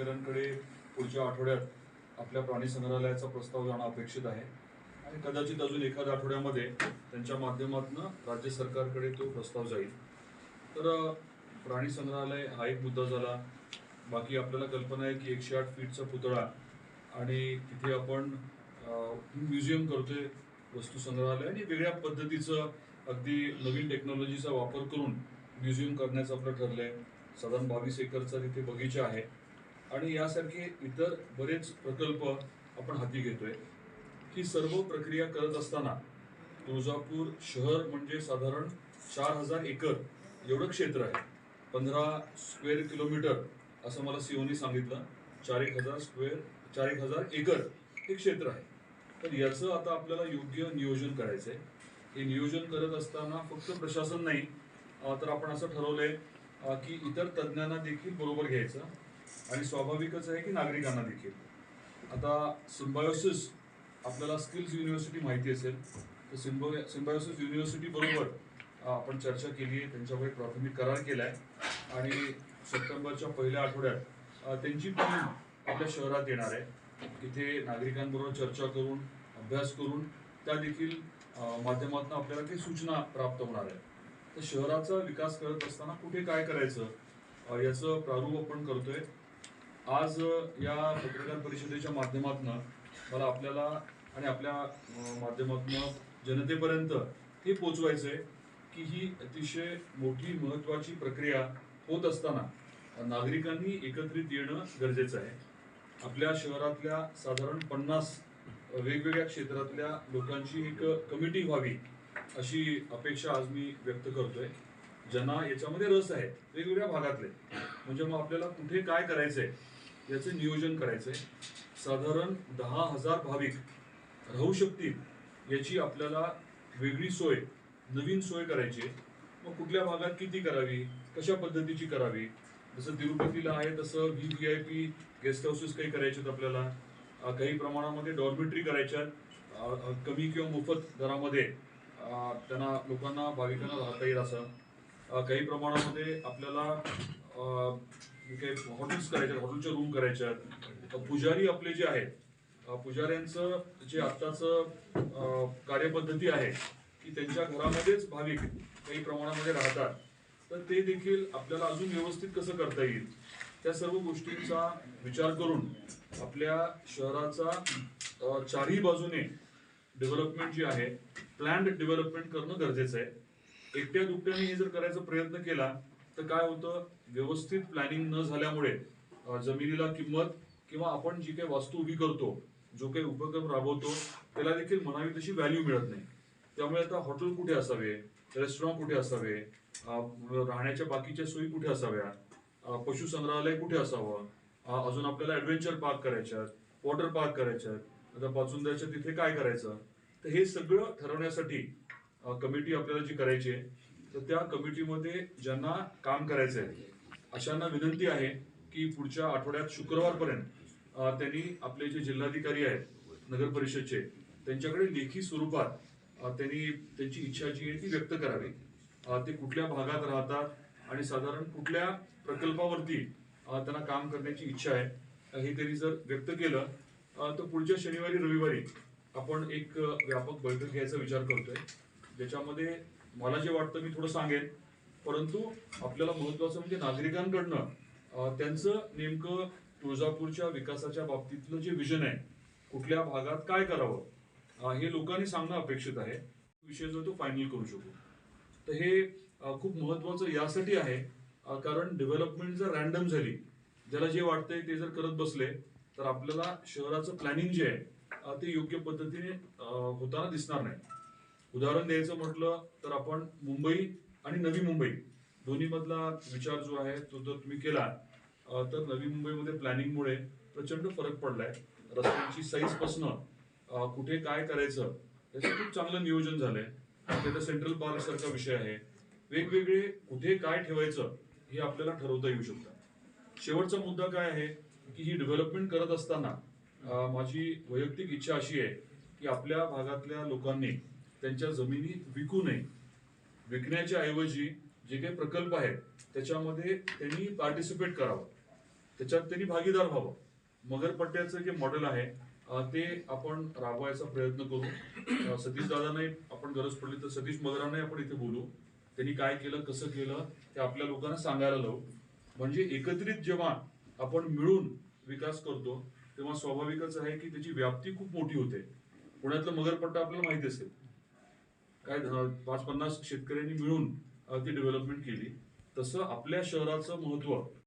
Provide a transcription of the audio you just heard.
प्राधिकरणकडे पुढच्या आठवड्यात आपल्या प्राणी संग्रहालयाचा प्रस्ताव जाणं अपेक्षित आहे. आणि कदाचित अजून एखाद्या आठवड्यामध्ये त्यांच्या माध्यमातून राज्य सरकारकडे तो प्रस्ताव जाईल. तर प्राणी संग्रहालय हा एक मुद्दा झाला. बाकी आपल्याला कल्पना आहे की एकशे आठ फीटचा पुतळा आणि तिथे आपण म्युझियम करतोय वस्तू संग्रहालय आणि वेगळ्या पद्धतीचं अगदी नवीन टेक्नॉलॉजीचा वापर करून म्युझियम करण्याचं आपलं ठरलंय. साधारण बावीस एकरचा तिथे बगीचा आहे. आणि यासारखे इतर बरेच प्रकल्प आपण हाती घेतोय. ही सर्व प्रक्रिया करत असताना तुळजापूर शहर म्हणजे साधारण चार हजार एकर एवढं क्षेत्र आहे. पंधरा स्क्वेअर किलोमीटर असं मला सीओनी सांगितलं. चार एक हजार स्क्वेअर चार एक हजार एकर हे क्षेत्र आहे. तर याचं आता आपल्याला योग्य नियोजन करायचं आहे हे नियोजन करत असताना फक्त प्रशासन नाही तर आपण असं ठरवलंय की इतर तज्ज्ञांना देखील बरोबर घ्यायचं. आणि स्वाभाविकच आहे की नागरिकांना देखील. आता सिम्बायोसिस आपल्याला स्किल्स युनिव्हर्सिटी माहिती असेल तर सिम्बो सिम्बायोसिस युनिव्हर्सिटी बरोबर आपण चर्चा केली आहे त्यांच्यावर प्राथमिक करार केला आहे आणि सप्टेंबरच्या पहिल्या आठवड्यात त्यांची टीम आपल्या शहरात येणार आहे. इथे नागरिकांबरोबर चर्चा करून अभ्यास करून त्या देखील माध्यमातून आपल्याला काही सूचना प्राप्त होणार आहे तर शहराचा विकास करत असताना कुठे काय करायचं? याचं प्रारूप आपण करतोय. आज या पत्रकार परिषदेच्या माध्यमातून मला आपल्याला आणि आपल्या माध्यमातून जनतेपर्यंत हे पोचवायचं आहे की ही अतिशय मोठी महत्वाची प्रक्रिया होत असताना नागरिकांनी एकत्रित येणं गरजेचं आहे. आपल्या शहरातल्या साधारण पन्नास वेगवेगळ्या क्षेत्रातल्या लोकांची एक कमिटी व्हावी अशी अपेक्षा आज मी व्यक्त करतोय. ज्यांना याच्यामध्ये रस आहेत वेगवेगळ्या भागातले. म्हणजे मग आपल्याला कुठे काय करायचंय याचं नियोजन करायचंय. साधारण दहा हजार भाविक राहू शकतील याची आपल्याला वेगळी सोय नवीन सोय करायची आहे. मग कुठल्या भागात किती करावी कशा पद्धतीची करावी? जसं तिरुपतीला आहे तसं V V I P guest houses काही करायचे आहेत आपल्याला. काही प्रमाणामध्ये डॉर्मेटरी करायच्या कमी किंवा मोफत दरामध्ये त्यांना लोकांना भाविकांना राहता येईल असं. काही प्रमाणामध्ये आपल्याला काही हॉटेल्स करायच्या हॉटेलच्या रूम करायच्यात. पुजारी आपले जे आहेत पुजाऱ्यांचं जे आत्ताचं कार्यपद्धती आहे की त्यांच्या घरामध्येच भाविक काही प्रमाणामध्ये राहतात. तर ते देखील आपल्याला अजून व्यवस्थित कसं करता येईल? त्या सर्व गोष्टींचा विचार करून आपल्या शहराचा चारही बाजूने डेव्हलपमेंट जी आहे प्लॅन्ड डेव्हलपमेंट करणं गरजेचं आहे. एकट्या दुकट्याने हे जर करायचा प्रयत्न केला तर काय होतं व्यवस्थित प्लॅनिंग न झाल्यामुळे जमिनीला किंमत किंवा आपण जी काही वास्तू उभी करतो जो काही उपक्रम राबवतो त्याला देखील म्हणावी तशी व्हॅल्यू मिळत नाही. त्यामुळे आता हॉटेल कुठे असावे रेस्टॉरंट कुठे असावे राहण्याच्या बाकीच्या सोयी कुठे असाव्या पशुसंग्रहालय कुठे असावं अजून आपल्याला ॲडव्हेंचर पार्क करायच्यात वॉटर पार्क करायच्यात आता पाचुंद्याच्या तिथे काय करायचं? तर हे सगळं ठरवण्यासाठी कमिटी आपल्याला जी करायची आहे तर त्या कमिटीमध्ये ज्यांना काम करायचं आहे अशांना विनंती आहे की पुढच्या आठवड्यात शुक्रवारपर्यंत त्यांनी आपले जे जिल्हाधिकारी आहेत नगर परिषदचे त्यांच्याकडे लेखी स्वरूपात त्यांनी त्यांची इच्छा जी आहे ती व्यक्त करावी. ते कुठल्या भागात राहतात आणि साधारण कुठल्या प्रकल्पावरती त्यांना काम करण्याची इच्छा आहे हे त्यांनी जर व्यक्त केलं तर पुढच्या शनिवारी रविवारी आपण एक व्यापक बैठक घ्यायचा विचार करतोय. ज्याच्यामध्ये मला जे वाटतं मी थोडं सांगेन. परंतु आपल्याला महत्वाचं म्हणजे नागरिकांकडनं त्यांचं नेमकं तुळजापूरच्या विकासाच्या बाबतीतलं जे विजन आहे कुठल्या भागात काय करावं हे लोकांनी सांगणं अपेक्षित आहे. विषय जो तो फायनल करू शकू. तर हे खूप महत्वाचं यासाठी आहे कारण डेव्हलपमेंट जर रॅन्डम झाली ज्याला जे वाटतंय ते जर करत बसले तर आपल्याला शहराचं प्लॅनिंग जे आहे ते योग्य पद्धतीने होताना दिसणार नाही. उदाहरण द्यायचं म्हटलं तर आपण मुंबई आणि नवी मुंबई दोन्ही मधला विचार जो आहे तो जर तुम्ही केला तर नवी मुंबईमध्ये प्लॅनिंगमुळे प्रचंड फरक पडलाय. रस्त्यांची साईज पासनं कुठे काय करायचं याचं खूप चांगलं नियोजन झालंय. त्याचा सेंट्रल पार्क सारखा विषय आहे. वेगवेगळे कुठे काय ठेवायचं हे आपल्याला ठरवता येऊ शकतं. शेवटचा मुद्दा काय आहे की ही डेव्हलपमेंट करत असताना माझी वैयक्तिक इच्छा अशी आहे की आपल्या भागातल्या लोकांनी त्यांच्या जमिनी विकू नये. विकण्याच्या ऐवजी जे काही प्रकल्प आहेत त्याच्यामध्ये त्यांनी पार्टिसिपेट करावं. त्याच्यात त्यांनी भागीदार व्हावं. मगरपट्ट्याचं जे मॉडेल आहे ते आपण राबवायचा प्रयत्न करू. सतीश दादांनाही आपण गरज पडली तर सतीश मगरांनाही आपण इथे बोलू. त्यांनी काय केलं कसं केलं ते आपल्या लोकांना सांगायला लावू. म्हणजे एकत्रित जेव्हा आपण मिळून विकास करतो तेव्हा स्वाभाविकच आहे की त्याची व्याप्ती खूप मोठी होते. पुण्यातलं मगरपट्टा आपल्याला माहिती असेल. काय पाच पन्नास शेतकऱ्यांनी मिळून ती डेव्हलपमेंट केली. तसं आपल्या शहराचं महत्त्व